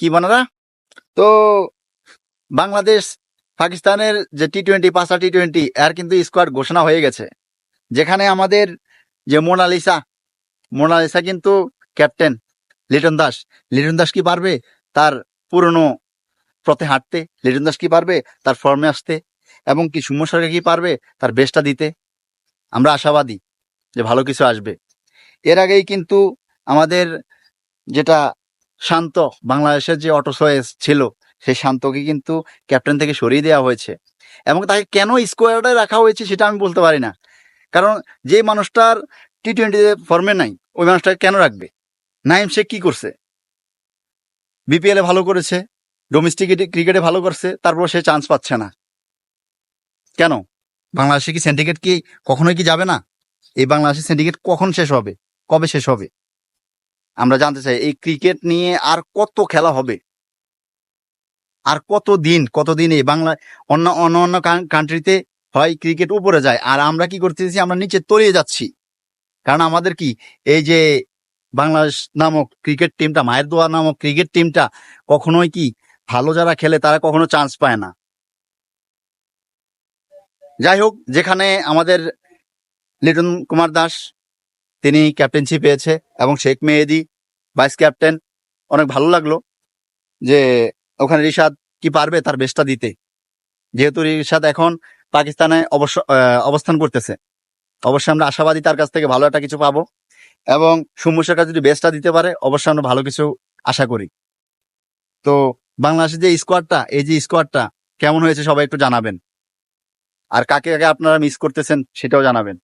কি বানারা তো বাংলাদেশ পাকিস্তানের যে টি টোয়েন্টি পাঁচটা টি টোয়েন্টি এর কিন্তু স্কোয়াড ঘোষণা হয়ে গেছে। যেখানে আমাদের যে মোনালিসা মোনালিসা কিন্তু ক্যাপ্টেন লিটন দাস। লিটন দাস কি পারবে? তার পুরনো পথে হাঁটতে। লিটন দাস কি পারবে? তার ফর্মে আসতে। এবং কি সুম্য সরকার কি পারবে? তার বেস্টটা দিতে। আমরা আশাবাদী যে ভালো কিছু আসবে। এর আগেই কিন্তু আমাদের যেটা শান্ত বাংলাদেশের যে অটো চয়েস ছিল, সেই শান্তকে কিন্তু ক্যাপ্টেন থেকে সরিয়ে দেওয়া হয়েছে। এবং তাকে কেন স্কোয়াডে রাখা হয়েছে সেটা আমি বলতে পারি না। কারণ যে মানুষটার টি টোয়েন্টিতে ফর্মে নাই, ওই মানুষটাকে কেন রাখবে? নাইম শেখ কি করছে? বিপিএলে ভালো করেছে ডোমেস্টিক ক্রিকেটে ভালো করছে, তারপর সে চান্স পাচ্ছে না। কেন? বাংলাদেশে কি সিন্ডিকেট কি কখনোই কি যাবে না? এই বাংলাদেশের সিন্ডিকেট কখন শেষ হবে? কবে শেষ হবে? আমরা জানতে চাই, এই ক্রিকেট নিয়ে আর কত খেলা হবে? আর কত দিন কত দিন এই বাংলা, অন্য অন্য অন্য কান্ট্রিতে হয় ক্রিকেট উপরে যায়? আর আমরা কি করতেছি আমরা নিচে তলিয়ে যাচ্ছি। কারণ আমাদের কি, এই যে বাংলাদেশ নামক ক্রিকেট টিমটা মায়ের দোয়া নামক ক্রিকেট টিমটা কখনোই কি ভালো যারা খেলে তারা কখনো চান্স পায় না। যাই হোক, যেখানে আমাদের লিটন কুমার দাস, তিনি ক্যাপ্টেন্সি পেয়েছে এবং শেখ মেহেদি ভাইস ক্যাপ্টেন, অনেক ভালো লাগল যে ওখানে রিশাদ কি পারবে তার বেস্টটা দিতে। যেহেতু রিশাদ এখন পাকিস্তানে অবশ্য অবস্থান করতেছে। অবশ্যই আমরা আশাবাদী তার কাছ থেকে ভালো একটা কিছু পাবো এবং সৌম্য সরকার যদি বেস্টটা দিতে পারে, অবশ্যই আমরা ভালো কিছু আশা করি। তো বাংলাদেশের যে স্কোয়াডটা এই যে স্কোয়াডটা কেমন হয়েছে সবাই একটু জানাবেন। আর কাকে কাকে আপনারা মিস করতেছেন সেটাও জানাবেন।